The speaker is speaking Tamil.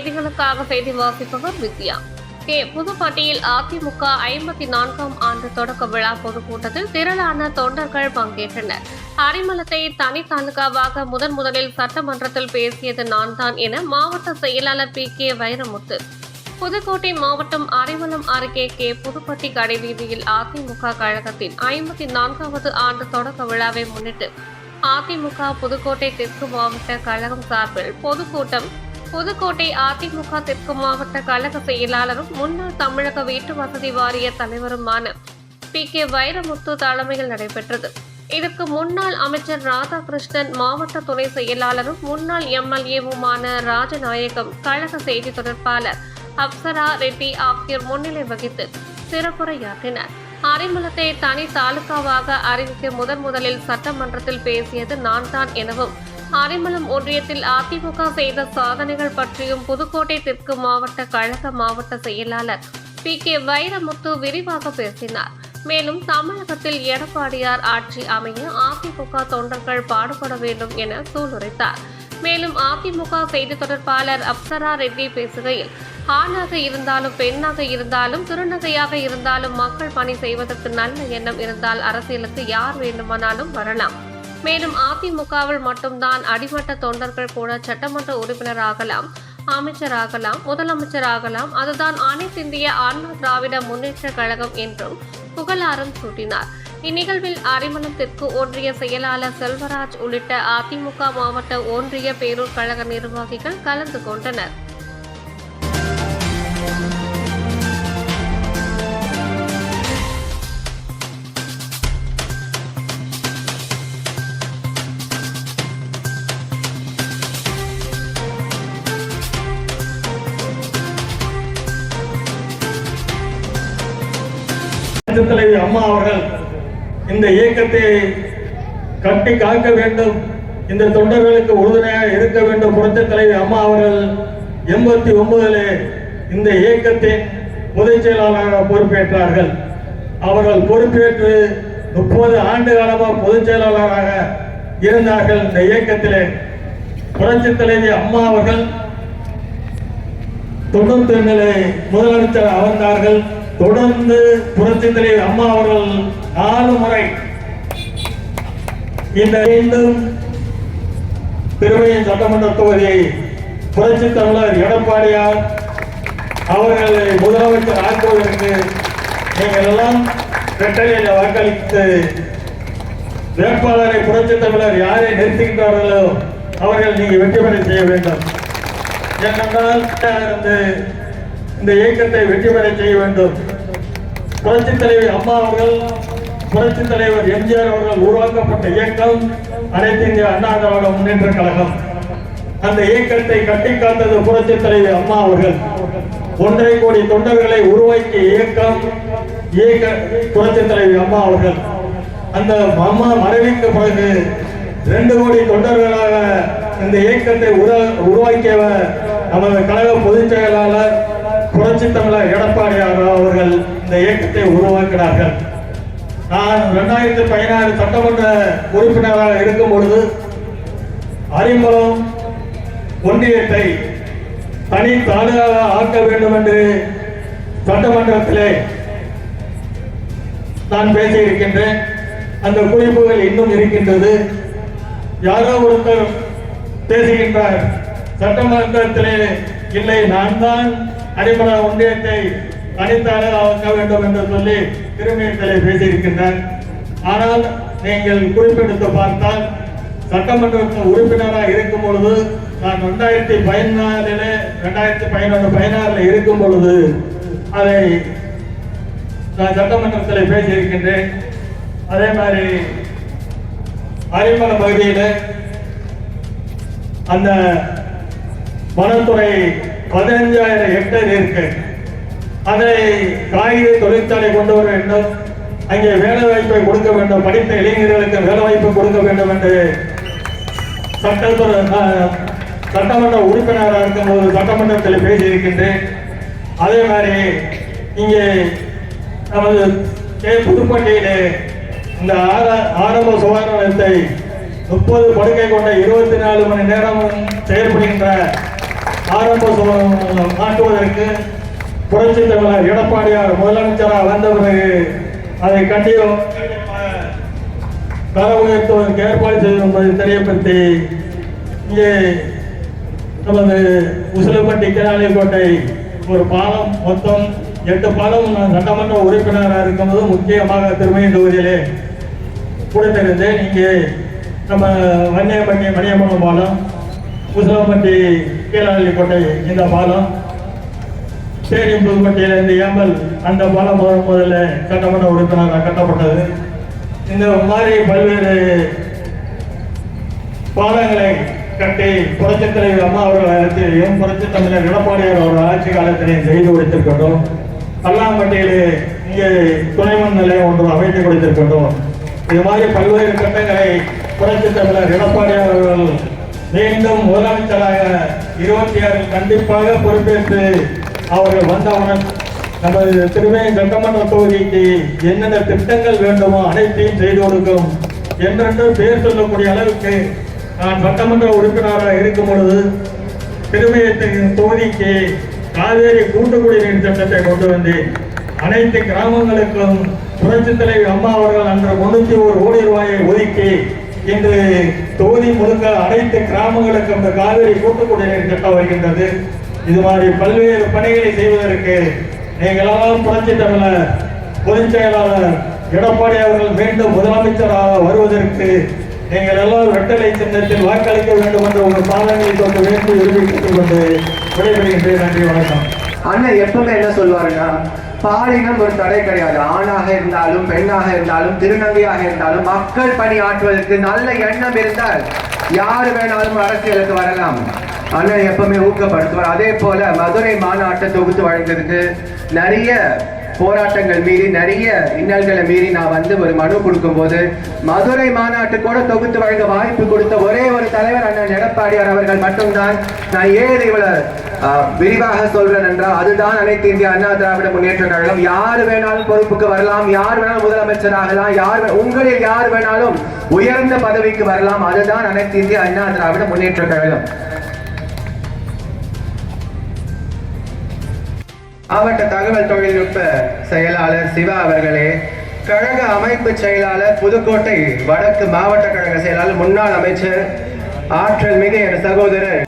செய்திகளுக்காக செய்தி வாசிப்பவர் வித்யா. கே. புதுப்பட்டியில் அதிமுக ஐம்பத்தி நான்காம் ஆண்டு தொடக்க விழா பொதுக்கூட்டத்தில் திரளான தொண்டர்கள் பங்கேற்றனர். அரிமலத்தை தனி தாலுகாவாக முதன் முதலில் சட்டமன்றத்தில் பேசியது நான் தான் என மாவட்ட செயலாளர் பி. கே. வைரமுத்து. புதுக்கோட்டை மாவட்டம் அரிமலம் அருகே கே. புதுப்பட்டி கடைவீதியில் அதிமுக கழகத்தின் ஐம்பத்தி நான்காவது ஆண்டு தொடக்க விழாவை முன்னிட்டு அதிமுக புதுக்கோட்டை தெற்கு மாவட்ட கழகம் சார்பில் பொதுக்கூட்டம் புதுக்கோட்டை அதிமுக தெற்கு மாவட்ட கழக செயலாளரும் முன்னாள் தமிழக வீட்டு வசதி வாரிய தலைவருமான பி. கே. வைரமுத்து தலைமையில் நடைபெற்றது. இதற்கு முன்னாள் அமைச்சர் ராதாகிருஷ்ணன் மாவட்ட துணை செயலாளரும் முன்னாள் எம்எல்ஏவுமான ராஜநாயகம் கழக செய்தி தொடர்பாளர் அப்சரா ரெட்டி ஆகியோர் முன்னிலை வகித்து சிறப்புரையாற்றினர். அரிமளத்தை தனி தாலுகாவாக அறிவிக்க முதன் முதலில் சட்டமன்றத்தில் பேசியது நான் தான் எனவும் அரிமளம் ஒன்றியத்தில் அதிமுக செய்த சாதனைகள் பற்றியும் புதுக்கோட்டை தெற்கு மாவட்ட கழக மாவட்ட செயலாளர் பி கே வைரமுத்து விரிவாக பேசினார். மேலும் தமிழகத்தில் எடப்பாடியார் ஆட்சி அமைய அதிமுக தொண்டர்கள் பாடுபட வேண்டும் என சூளுரைத்தார். மேலும் அதிமுக செய்தி தொடர்பாளர் அப்சரா ரெட்டி பேசுகையில் ஆணாக இருந்தாலும் பெண்ணாக இருந்தாலும் திருநகையாக இருந்தாலும் மக்கள் பணி செய்வதற்கு நல்ல எண்ணம் இருந்தால் அரசியலுக்கு யார் வேண்டுமானாலும் வரலாம். மேலும் அதிமுகவில் மட்டும்தான் அடிமட்ட தொண்டர்கள் கூட சட்டமன்ற உறுப்பினராகலாம் அமைச்சராகலாம் முதலமைச்சராகலாம். அதுதான் அனைத்து இந்திய அண்ணா திராவிட முன்னேற்ற கழகம் என்றும் புகழாரம் சூட்டினார். இந்நிகழ்வில் அரிமளம் தெற்கு ஒன்றிய செயலாளர் செல்வராஜ் உள்ளிட்ட அதிமுக மாவட்ட ஒன்றிய பேரூர் கழக நிர்வாகிகள் கலந்து கொண்டனர். தலைவி அம்மா அவர்கள் இந்த இயக்கத்தை கட்டி காக்க வேண்டும். இந்த தொண்டர்களுக்கு உறுதுணையாக இருக்க வேண்டும். புரட்சி தலைவி அம்மா அவர்கள் எண்பத்தி ஒன்பதிலே இந்த இயக்கத்தின் பொதுச் செயலாளராக பொறுப்பேற்றார்கள். அவர்கள் பொறுப்பேற்று முப்பது ஆண்டு காலமாக பொதுச் செயலாளராக இருந்தார்கள். இந்த இயக்கத்திலே புரட்சி தலைவி அம்மா அவர்கள் தொண்ணூத்தி ரெண்டிலே முதலமைச்சர் அமர்ந்தார்கள். தொடர்ந்து புரட்சி தலைவர் அம்மா அவர்கள் நாலு முறை இந்த மீண்டும் திருமையின் சட்டமன்ற தொகுதியை புரட்சி தமிழர் எடப்பாடியார் அவர்களை முதலமைச்சர் ஆக்குவதற்கு நீங்கள் எல்லாம் ரெட்டலையில் வாக்களித்து வேட்பாளரை புரட்சி தமிழர் யாரை நிறுத்துகின்றார்களோ அவர்கள் நீங்கள் வெற்றி பெற செய்ய வேண்டும். ஏனென்றால் இருந்து இந்த இயக்கத்தை வெற்றி பெற செய்ய வேண்டும். புரட்சி தலைவர் அம்மா அவர்கள் புரட்சி தலைவர் எம்ஜிஆர் அவர்கள் உருவாக்கப்பட்ட இயக்கம் அனைத்து இந்திய அண்ணா திராவிட முன்னேற்ற கழகம். அந்த இயக்கத்தை கட்டி காத்தது புரட்சி தலைவர் அம்மா அவர்கள். ஒன்றரை கோடி தொண்டர்களை உருவாக்கிய இயக்கம் இயக்க புரட்சி தலைவி அம்மா அவர்கள். அந்த அம்மா மறைவுக்கு பிறகு ரெண்டு கோடி தொண்டர்களாக இந்த இயக்கத்தை உருவாக்கியவர் நமது கழக பொதுச் செயலாளர் புரட்சி தமிழர் எடப்பாடியார் அவர்கள் இந்த இயக்கத்தை உருவாக்கினார்கள். நான் இரண்டாயிரத்தி பதினாறு சட்டமன்ற உறுப்பினராக இருக்கும் பொழுது அறிமுகம் ஒன்றியத்தை தனி தாலுகாக ஆக்க வேண்டும் என்று சட்டமன்றத்திலே நான் பேசியிருக்கின்றேன். அந்த குறிப்புகள் இன்னும் இருக்கின்றது. யாரோ ஒருத்தர் பேசுகின்றார். சட்டமன்றத்திலே இல்லை நான் தான் அடிமல ஒன்றியத்தை தனித்தாளர் ஆக்க வேண்டும் என்று சொல்லி திருமணத்திலே பேசியிருக்கின்றார். ஆனால் நீங்கள் குறிப்பெடுத்து பார்த்தால் சட்டமன்ற உறுப்பினராக இருக்கும் பொழுது நான் ரெண்டாயிரத்தி பதினாலில் ரெண்டாயிரத்தி பதினொன்று பதினாறுல இருக்கும் பொழுது அதை நான் சட்டமன்றத்தில் பேசியிருக்கின்றேன். அதே மாதிரி அரிமலை பகுதியில் அந்த வனத்துறை பதினஞ்சாயிரம் ஹெக்டேர் இருக்கு. அதை காய்கறி தொழிற்சாலை கொண்டு வர வேண்டும். அங்கே வேலை வாய்ப்பை கொடுக்க வேண்டும். படித்த இளைஞர்களுக்கு வேலை வாய்ப்பு கொடுக்க வேண்டும் என்று சட்டத்துறை சட்டமன்ற உறுப்பினராக இருக்கும்போது சட்டமன்றத்தில் பேசியிருக்கின்றேன். அதே மாதிரி இங்கே நமது கே புதுப்பட்டியிலே இந்த ஆர- ஆரம்ப சுகாதார நிலையத்தை முப்பது படுக்கை கொண்ட இருபத்தி நாலு மணி நேரமும் செயல்படுகின்ற ஆரம்ப காட்டுவதற்கு புரட்சி தலைவர் எடப்பாடியார் முதலமைச்சராக வந்த பிறகு அதை கண்டியும் தர உயர்த்துவதற்கு ஏற்பாடு செய்யும் என்பதை தெரியப்படுத்தி இங்கே நமது உசிலப்பட்டி கிராலிக்கோட்டை ஒரு பாலம் மொத்தம் எட்டு பாலம் நான் சட்டமன்ற உறுப்பினராக இருக்கும்போது முக்கியமாக திருமணி தொகுதியிலே கொடுத்திருந்தேன் இங்கே நம்ம வன்னியப்பட்டி மணியம்மன் பாலம் உசிலப்பட்டி கீழாளிக்கோட்டை இந்த பாலம் சேரியம் புதுப்பட்டியில் இந்த ஏம்பல் அந்த பாலம் முதல் முதல்ல சட்டமன்ற உறுப்பினராக கட்டப்பட்டது. இந்த மாதிரி பல்வேறு பாலங்களை கட்டி புரட்சி தலைவர் அம்மா அவர்கள் காலத்திலேயும் புரட்சி தமிழர் எடப்பாடியார் அவர்கள் ஆட்சி காலத்திலேயும் செய்து கொடுத்திருக்கின்றோம். கல்லாம்பட்டியிலே இங்கே துணைமன் நிலையம் ஒன்று அமைத்து கொடுத்திருக்கின்றோம். இது மாதிரி பல்வேறு கட்டங்களை புரட்சி தமிழர் எடப்பாடியார் அவர்கள் மீண்டும் முதலமைச்சராக இருபத்தி ஆறில் கண்டிப்பாக பொறுப்பேற்று அவர்கள் வந்தவுடன் நமது திருமணி சட்டமன்ற தொகுதிக்கு என்னென்ன திட்டங்கள் வேண்டுமோ அனைத்தையும் செய்து கொடுக்கும் என்றென்று பேர் சொல்லக்கூடிய அளவுக்கு நான் சட்டமன்ற உறுப்பினராக இருக்கும் பொழுது திருமயத்தின் தொகுதிக்கு காவேரி கூட்டு குடிநீர் திட்டத்தை கொண்டு வந்தேன். அனைத்து கிராமங்களுக்கும் புரட்சித் தலைவி அம்மா அவர்கள் அன்று முன்னூத்தி ஒரு கோடி ரூபாயை ஒதுக்கி இன்று தொகுதி முழுக்க அனைத்து கிராமங்களுக்கு அந்த காவிரி கூட்டு குடிநீர் திட்டம் வருகின்றது. இது மாதிரி பல்வேறு பணிகளை செய்வதற்கு நீங்களெல்லாம் புரட்சி தமிழர் பொதுச் செயலாளர் எடப்பாடி அவர்கள் மீண்டும் முதலமைச்சராக வருவதற்கு நீங்கள் எல்லாம் வெட்டலை சின்னத்தில் வாக்களிக்க வேண்டும் என்று உங்கள் பாதங்களை தொட்டு வேண்டி விரும்பி கொண்டு விடைபெறுகின்றேன். நன்றி வணக்கம். அண்ணன் எப்பவுமே என்ன சொல்லுவாருன்னா பாலினம் ஒரு தடை கிடையாது. ஆணாக இருந்தாலும் பெண்ணாக இருந்தாலும் திருநங்கையாக இருந்தாலும் மக்கள் பணி ஆற்றுவதற்கு நல்ல எண்ணம் இருந்தால் யார் வேணாலும் அரசியலுக்கு வரலாம். அண்ணன் எப்பவுமே ஊக்கப்படுத்துவார். அதே போல மதுரை மாநாட்டை தொகுத்து வழங்குறதுக்கு நிறைய போராட்டங்கள் மீறி நிறைய இன்னல்களை மீறி நான் வந்து ஒரு மனு கொடுக்கும்போது மதுரை மாநாட்டு கூட தொகுத்து வழங்க வாய்ப்பு கொடுத்த ஒரே ஒரு தலைவர் அண்ணன் எடப்பாடியார் அவர்கள் மட்டும்தான் நான் ஏன் இவ்வளவு விரிவாக சொல்றேன் என்றால் அதுதான் அனைத்து இந்திய அண்ணா திராவிட முன்னேற்ற கழகம். யார் வேணாலும் பொறுப்புக்கு வரலாம் யார் வேணாலும் முதலமைச்சர் ஆகலாம் யார் உங்களில் யார் வேணாலும் உயர்ந்த பதவிக்கு வரலாம். அதுதான் அனைத்து இந்திய அண்ணா திராவிட முன்னேற்ற கழகம். மாவட்ட தகவல் தொழில்நுட்ப செயலாளர் சிவா அவர்களே கழக அமைப்பு செயலாளர் புதுக்கோட்டை வடக்கு மாவட்ட கழக செயலாளர் முன்னாள் அமைச்சர் ஆற்றல் மிகு என் சகோதரர்